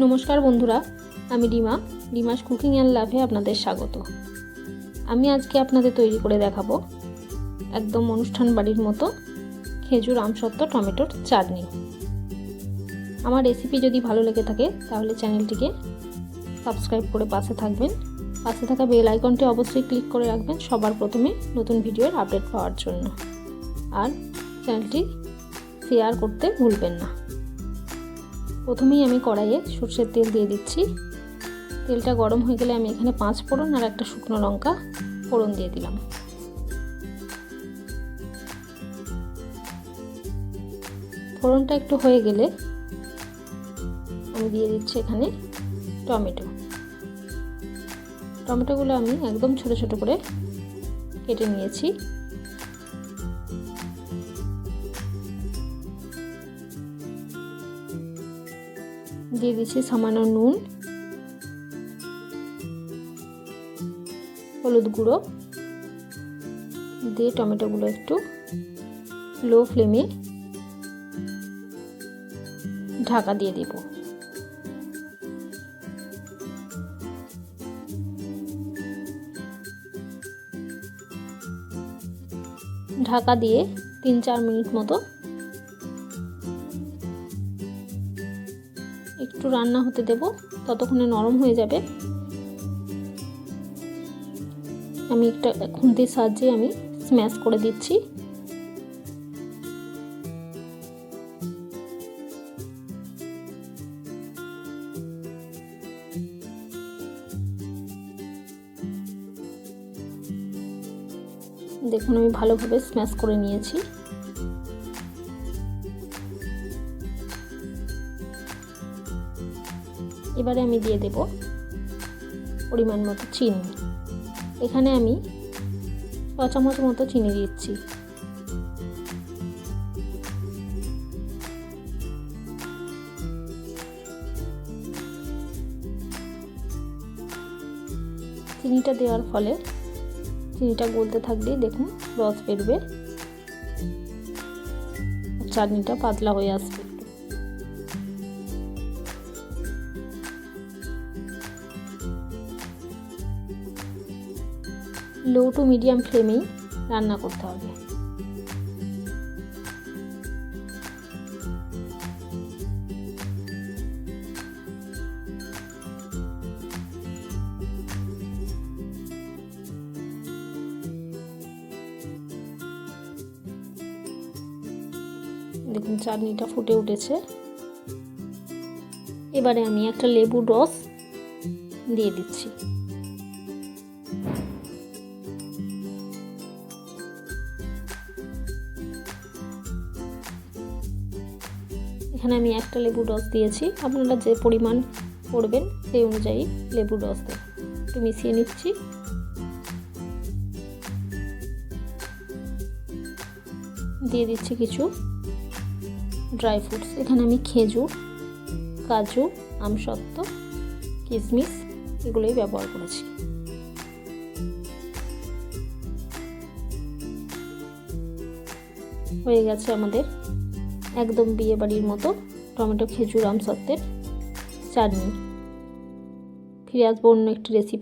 নমস্কার বন্ধুরা, আমি ডিমা রিমাস কুকিং অ্যান্ড লাভে আপনাদের স্বাগত। আমি আজকে আপনাদের তৈরি করে দেখাবো একদম অনুষ্ঠান বাড়ির মতো খেজুর আমসত্ত্ব টমেটোর চাটনি। আমার রেসিপি যদি ভালো লেগে থাকে, তাহলে চ্যানেলটিকে সাবস্ক্রাইব করে পাশে থাকবেন। পাশে থাকা বেল আইকনটি অবশ্যই ক্লিক করে রাখবেন সবার প্রথমে নতুন ভিডিওর আপডেট পাওয়ার জন্য। আর চ্যানেলটি শেয়ার করতে ভুলবেন না। প্রথমেই আমি কড়াইয়ে সর্ষের তেল দিয়ে দিচ্ছি। তেলটা গরম হয়ে গেলে আমি এখানে পাঁচ ফোড়ন আর একটা শুকনো লঙ্কা ফোড়ন দিয়ে দিলাম। ফোড়নটা একটু হয়ে গেলে আমি দিয়ে দিচ্ছি এখানে টমেটো। টমেটোগুলো আমি একদম ছোট ছোট করে কেটে নিয়েছি। দিয়ে দিচ্ছি সামান্য নুন, হলুদ গুঁড়ো দিয়ে টমেটোগুলো একটু লো ফ্লেমে ঢাকা দিয়ে দিব। ঢাকা দিয়ে তিন চার মিনিট মতো একটু রান্না হতে দেব, ততক্ষণে নরম হয়ে যাবে। আমি একটা খুন্তির সাহায্যে আমি স্ম্যাশ করে দিচ্ছি। দেখুন, আমি ভালোভাবে স্ম্যাশ করে নিয়েছি। এবারে আমি দিয়ে দেব পরিমাণ মতো চিনি। এখানে আমি ছ চামচ মতো চিনি দিচ্ছি। চিনিটা দেওয়ার ফলে চিনিটা গলতে থাকলেই দেখুন রস বেরবে, চাটনিটা পাতলা হয়ে আসবে। লো টু মিডিয়াম ফ্লেমেই রান্না করতে হবে। দেখুন, চাটনিটা ফুটে উঠেছে। এবারে আমি একটা লেবুর রস দিয়ে দিচ্ছি। এখানে আমি একটা লেবুর রস দিয়েছি। আপনারা যে পরিমাণ করবেন সেই অনুযায়ী লেবুর রস দেবেন একটু মিশিয়ে নিচ্ছি। দিয়ে দিচ্ছি কিছু ড্রাই ফ্রুটস। এখানে আমি খেজুর, কাজু আমসত্ত্ব কিশমিশ এগুলোই ব্যবহার করেছি। হয়ে গেছে আমাদের একদম বিয়ে বাড়ির মতো টমেটো খেজুর আমসত্ত্বের চাটনি। ফিরে আসব অন্য একটি রেসিপি